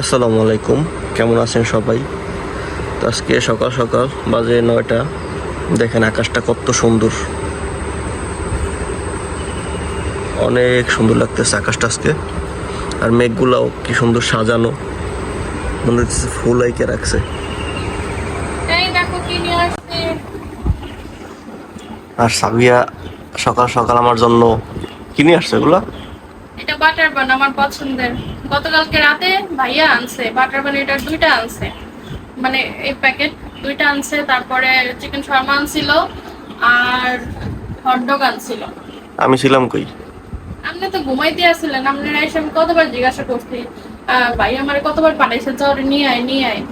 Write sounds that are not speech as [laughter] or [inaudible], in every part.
আসসালামু আলাইকুম। কেমন আছেন সবাই? তো আজকে সকাল সকাল বাজে নয়টা। দেখেন আকাশটা কত সুন্দর। অনেক সুন্দর লাগতেছে আকাশটা আজকে। আর মেঘগুলাও কি সুন্দর সাজানো। মনে হচ্ছে ফুল আইকে রাখছে। আর সাবিয়া সকাল সকাল আমার জন্য কিনে আসছে এগুলা? এটা বাটার বান আমার পছন্দের। গতকালকে রাতে ভাইয়া আনছে বাটার বান এটা দুইটা আনছে। মানে এই প্যাকেট দুইটা আনছে তারপরে চিকেন শর্মা আনছিল আর হটডগ আনছিল। আমি ছিলাম কই? আপনি তো ঘুমাইতে আসছিলেন আপনারা এসে আমি কতবার জিজ্ঞাসা করছি ভাই আমার কতবার পাঠাইছে চরে নিয়ে আয় নিয়ে আয়।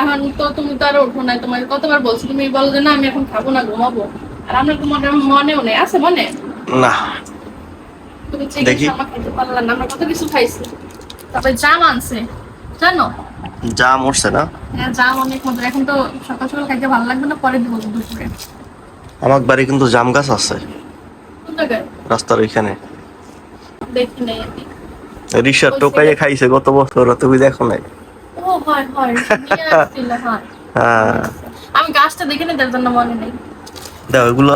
এখন তো তুমি তো আর ওঠো না তোমাকে কতবার বলছি তুমি বলো যে না আমি এখন খাব না ঘুমাবো। আর আপনার তো মনে মনেও নেই আছে মনে? না। তুমি চিকেন দেখি। শর্মা খাইতে পারলাম না আমরা কত কিছু খাইছি। তারপরে জাম আনছে জানো? যা মরছে না? হ্যাঁ জাম অনেক মজা এখন তো সকাল সকাল খাইতে ভালো লাগবে না পরে দিব দুপুরে। আমার বাড়ি কিন্তু জাম গাছ আছে। রাস্তার ওইখানে। দেখি নাই আমি। টোকাইয়ে খাইছে গত বছর তুমি দেখো নাই? ও হয় হয়। হয়। হ্যাঁ। আমি গাছটা দেখে নিই তার জন্য মনে নেই। দেখো এগুলো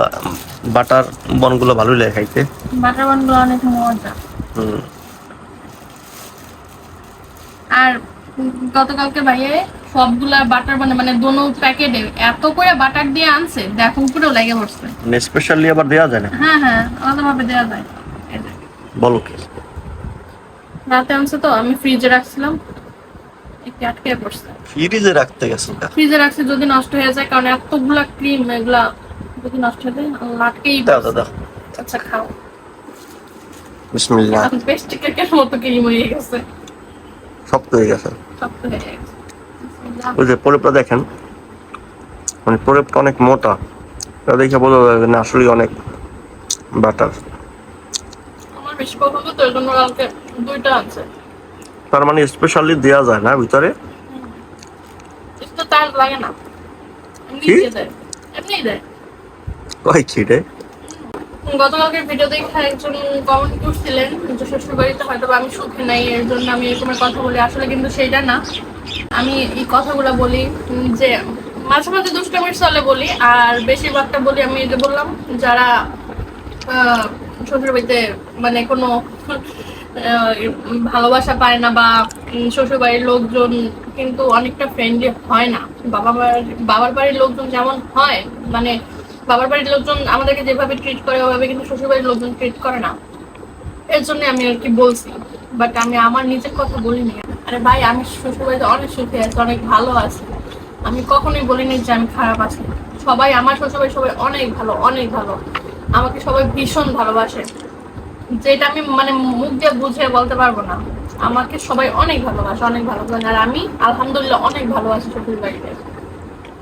বাটার বনগুলো ভালোই লাগে খাইতে। বাটার বানগুলো অনেক মজা। হুম। আর গতকালকে ভাইয়ে সবগুলা বাটার মানে মানে দোনো প্যাকেটে এত করে বাটার দিয়ে আনছে দেখো উপরেও লেগে পড়ছে। মানে স্পেশালি আবার দেওয়া যায় না হ্যাঁ হ্যাঁ আলাদা ভাবে দেওয়া যায়। বলো কি? রাতে আনছে তো আমি ফ্রিজে রাখছিলাম একটু আটকে পড়ছে। ফ্রিজে রাখতে গেছো। ফ্রিজে রাখছি যদি নষ্ট হয়ে যায় কারণ এতগুলা ক্রিম এগুলা যদি নষ্ট হয়ে যায় লাটকেই দাও দাও আচ্ছা খাও। বিসমিল্লাহ। পেস্ট কেকের মতো ক্রিম হয়ে গেছে। শক্ত হয়ে গেছে। ওই যে প্রলেপটা দেখেন মানে প্রলেপটা অনেক মোটা। এটা দেখে বোঝা যাবে না আসলে অনেক বাটার তার মানে স্পেশালি দেওয়া যায় না ভিতরে? লাগে না। কি? দেয়। এমনি দেয়। কয় কি রে? গতকালকে ভিডিও দেখে একজন কমেন্ট করছিলেন যে শ্বশুর বাড়িতে হয়তো আমি সুখে নাই এর জন্য আমি এরকমের কথা বলি। আসলে কিন্তু সেইটা না। আমি এই কথাগুলো বলি যে মাঝে মাঝে দুষ্টামির চলে বলি আর বেশিরভাগটা বলি আমি যে বললাম যারা আহ, শ্বশুর বাড়িতে মানে কোনো ভালোবাসা পায় না বা শ্বশুর বাড়ির লোকজন কিন্তু অনেকটা ফ্রেন্ডলি হয় না। বাবা বাবার বাড়ির লোকজন যেমন হয় মানে বাবার বাড়ির লোকজন আমাদেরকে যেভাবে ট্রিট করে, ওভাবে কিন্তু শ্বশুর বাড়ির লোকজন ট্রিট করে না। এর জন্য আমি আর কি বলছি। বাট আমি আমার নিজের কথা বলিনি। আরে ভাই, আমি শ্বশুর বাড়িতে অনেক সুখে আছি, অনেক ভালো আছি। আমি কখনোই বলিনি যে আমি খারাপ আছি। সবাই আমার শ্বশুর বাড়ি সবাই অনেক ভালো অনেক ভালো। আমাকে সবাই ভীষণ ভালোবাসে। যেটা আমি মানে মুখ দিয়ে বুঝিয়ে বলতে পারব না। আমাকে সবাই অনেক ভালোবাসে অনেক ভালোবাসে আর আমি আলহামদুলিল্লাহ অনেক ভালো আছি শ্বশুর বাড়িতে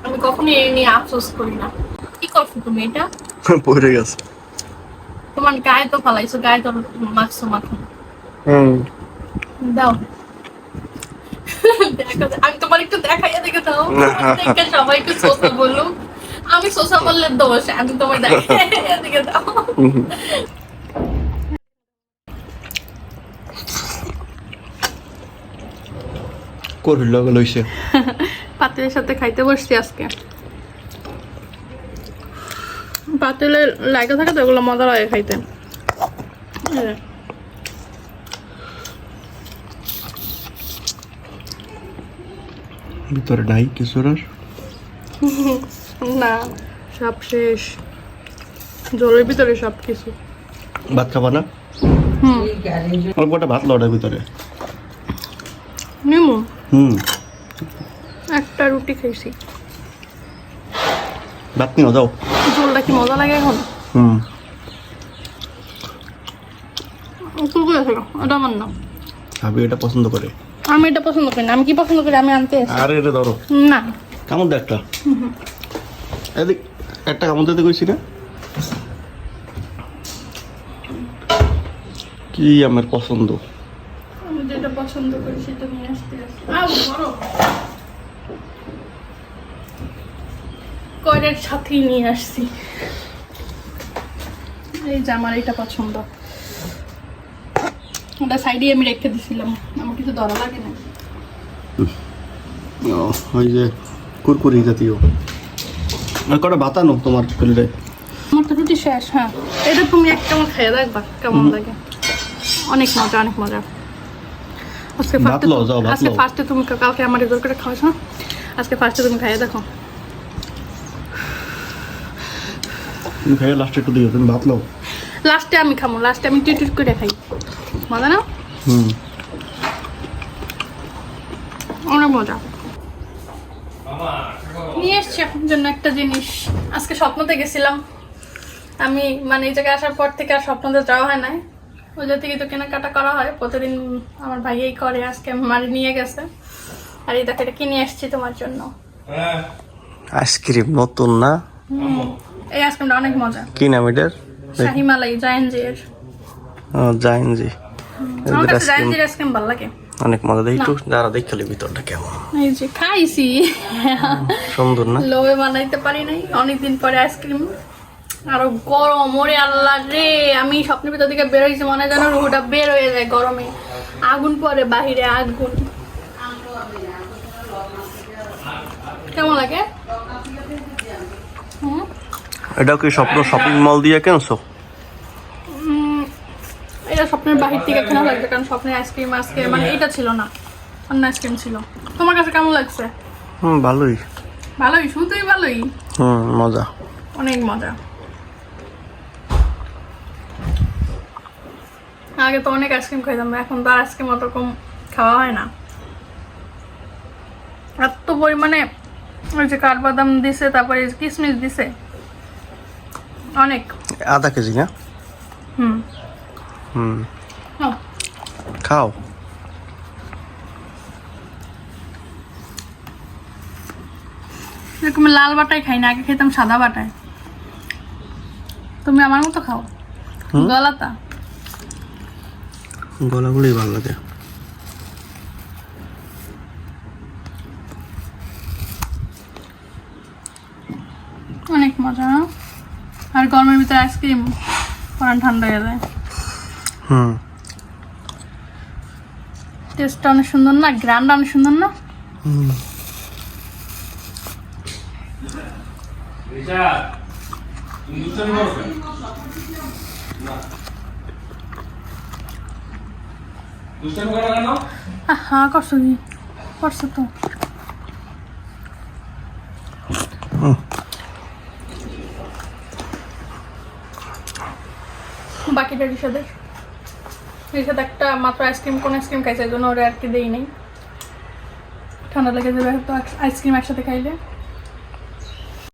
আমি কখনোই এই নিয়ে আফসোস করি না। কি করছ তুমি এটা? [laughs] পড়ে গেছে। তোমার গায়ে তো ফালাইছো গায়ে তো মাখছো মাখো হুম। দাও। আমি তোমার একটু দেখাইয়া দেখে দাও। [laughs] সবাই একটু সোসা আমি সোসা বললে দোষ আমি তোমার দেখাইয়া দেখে দাও। করিল লইছে। পাতিলের সাথে খাইতে বসছি আজকে। পাতিলে লাগা থাকে তো ওগুলো মজা লাগে খাইতে। ভিতরে নাই কিছু না সব শেষ। জলের ভিতরে সব কিছু ভাত খাবা না? হুম। অল্প একটা ভাত লড়ার ভিতরে। নিমু? হুম। একটা রুটি খাইছি। ভাত নিও যাও। ঝোলটা কি মজা লাগে এখন? হুম। কুরকুরে ছিল এটা আমার না। আমি এটা পছন্দ করে। আমি এটা পছন্দ করি না আমি কি পছন্দ করি? আমি আনতে আরে এটা ধরো। না। কেমন দেখ একটা। এদিক একটা কেমন দিতে কইছি না। কি আমার পছন্দ? আমি যেটা পছন্দ করি সেটা নিয়ে আসতে আসি কয়টার সাথেই নিয়ে আসছি। এই যে আমার এটা পছন্দ। ওটা সাইডে আমি রেখে দিছিলাম। আমার কিছু ধরা লাগে না। ও, ওই যে কুরকুরি জাতীয়। আর কটা বাতানো তোমার প্লেটে আমার তো রুটি শেষ হ্যাঁ। এটা তুমি এক কেমন খেয়ে দেখবা কেমন লাগে। অনেক মজা অনেক মজা। আজকে ফার্স্টে আজকে তুমি কালকে আমার রেজাল্ট করে খাওয়াছ আজকে ফার্স্টে তুমি খাইয়ে দেখো। তুমি খাইয়ে লাস্টে একটু দিও তুমি ভাত লও। লাস্টে আমি খামো লাস্টে আমি টিট করে খাই। মজা না? হুম। অনেক মজা। নিয়ে এসছি আপনার জন্য একটা জিনিস। আজকে স্বপ্নতে গেছিলাম। আমি মানে এই জায়গায় আসার পর থেকে আর স্বপ্নতে যাওয়া হয় নাই। ওই জায়গা থেকে তো কেনাকাটা করা হয়। প্রতিদিন আমার ভাইয়াই করে আজকে মারি নিয়ে গেছে। আর এই দেখো এটা কিনে এসছি তোমার জন্য। আইসক্রিম নতুন না? এই আইসক্রিমটা অনেক মজা। কি নাম এটার? শাহিমালাই জায়েন্জির জাইন জি আমার কাছে জায়েন্জির আইসক্রিম ভালো লাগে। অনেক মজা দেখি তো যারা দেখালে ভিতরটা কেমন। এই যে খাইছি। সুন্দর না? লোভে বানাইতে পারি নাই অনেকদিন পরে আইসক্রিম। আরও গরম ওরে আল্লাহ রে আমি স্বপ্নের ভিতর থেকে বের হয়েছি মনে যেন রুহুটা বের হয়ে যায় গরমে। আগুন পরে বাহিরে আগুন। কেমন লাগে? এটাও কি স্বপ্ন শপিং মল দিয়ে কেনছো? এটা স্বপ্নের বাহির থেকে কেনা লাগবে কারণ স্বপ্নের আইসক্রিম আজকে মানে এটা ছিল না অন্য আইসক্রিম ছিল। তোমার কাছে কেমন লাগছে? হুম ভালোই। ভালোই শুধুই ভালোই। হুম মজা। অনেক মজা। আগে তো অনেক আইসক্রিম খাইতাম এখন তো আইসক্রিম অত কম খাওয়া হয় না। এত পরিমাণে ওই যে কাঠবাদাম দিছে তারপরে কিশমিশ দিছে অনেক। আধা কেজি না? হুম। হুম। খাও। এরকম লাল বাটাই খাই না আগে খেতাম সাদা বাটায় তুমি আমার মতো খাও? গলাতা গলাগুলোই ভালো লাগে। অনেক মজা না? আর গরমের ভিতরে আইসক্রিম পরান ঠান্ডা হয়ে যায়। হুম। টেস্টটা অনেক সুন্দর না? গ্রান্ড অনেক সুন্দর না? হুম। রিচা তুমি দুষ্টামি করো কেন? দুষ্টামি করো কেন হা করছ কি? করছ তো। বাকিটা রিসাদের। রিসাদ একটা মাত্র আইসক্রিম কোন আইসক্রিম খাইছে? এই জন্য ওরা আর কি দেই নেই। ঠান্ডা লেগে যাবে তো আইসক্রিম একসাথে খাইলে।